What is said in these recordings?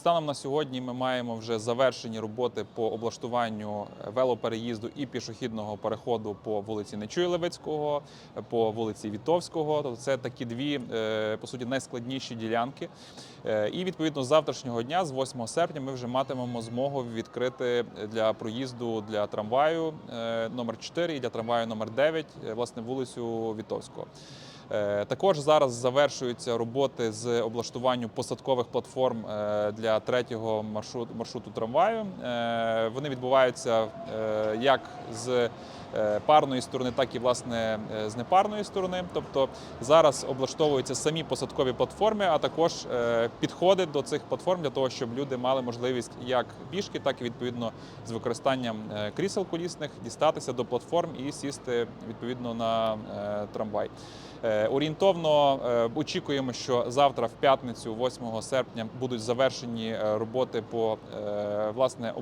Станом на сьогодні ми маємо вже завершені роботи по облаштуванню велопереїзду і пішохідного переходу по вулиці Нечуя Левицького, по вулиці Вітовського. Тобто це такі дві е, по суті найскладніші ділянки. Е, І відповідно з завтрашнього дня, з 8 серпня, ми вже матимемо змогу відкрити для проїзду для трамваю е, номер 4 і для трамваю номер 9, е, власне, вулицю Вітовського. Е, Також зараз завершуються роботи з облаштуванню посадкових платформ е, для третього маршруту, маршруту трамваю. Е, Вони відбуваються як з парної сторони, так і власне з непарної сторони. Тобто зараз облаштовуються самі посадкові платформи, а також підходи до цих платформ для того, щоб люди мали можливість як пішки, так і відповідно з використанням крісел колісних дістатися до платформ і сісти відповідно на трамвай. Е, Орієнтовно е, очікуємо, що завтра, в п'ятницю, 8 серпня, будуть завершені е, роботи по власне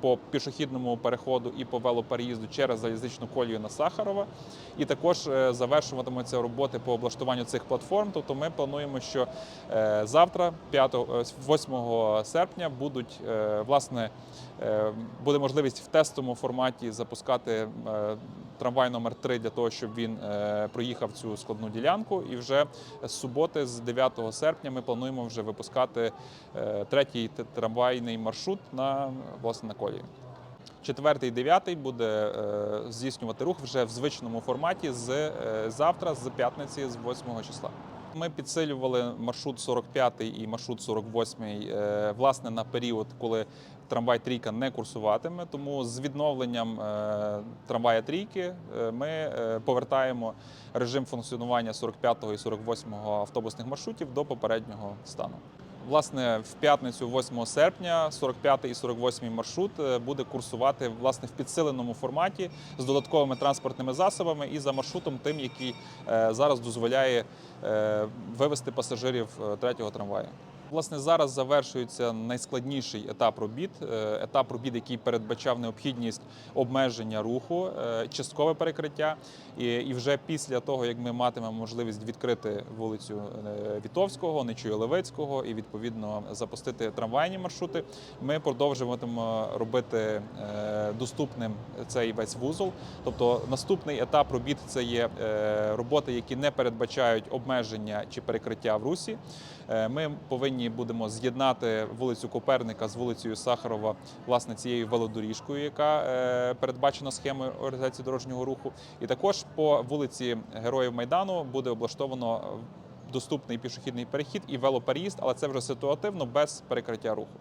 по пішохідному переходу і по велопереїзду через залізничну колію на Сахарова. І також завершуватимуться роботи по облаштуванню цих платформ. Тобто, ми плануємо, що завтра, 5, е, 8 серпня, будуть власне буде можливість в тестовому форматі запускати трамвай номер 3 для того, щоб він е, проїхав цю складну ділянку. І вже з суботи, з 9 серпня, ми плануємо вже випускати е, третій трамвайний маршрут на власне на колії. Четвертий, дев'ятий буде е, здійснювати рух вже в звичному форматі з завтра, з п'ятниці, з 8 числа. Ми підсилювали маршрут 45 і маршрут 48 е, власне на період, коли трамвай трійка не курсуватиме. Тому з відновленням е, трамвая трійки е, ми повертаємо режим функціонування 45 і 48 автобусних маршрутів до попереднього стану. Власне, в п'ятницю, 8 серпня, 45 і 48 маршрут е, буде курсувати власне в підсиленому форматі з додатковими транспортними засобами і за маршрутом, тим, який е, зараз дозволяє е, вивести пасажирів третього трамваю. Власне, зараз завершується найскладніший етап робіт, е, етап робіт, який передбачав необхідність обмеження руху, е, часткове перекриття. І, вже після того, як ми матимемо можливість відкрити вулицю е, Вітовського, Нечуя Левицького і відповідно запустити трамвайні маршрути, ми продовжуватимемо робити доступним цей весь вузол. Тобто наступний етап робіт це є роботи, які не передбачають обмеження чи перекриття в русі. Ми повинні будемо з'єднати вулицю Коперника з вулицею Сахарова, власне, цією велодоріжкою, яка е, передбачена схемою організації дорожнього руху. І також по вулиці Героїв Майдану буде облаштовано доступний пішохідний перехід і велопереїзд, але це вже ситуативно без перекриття руху.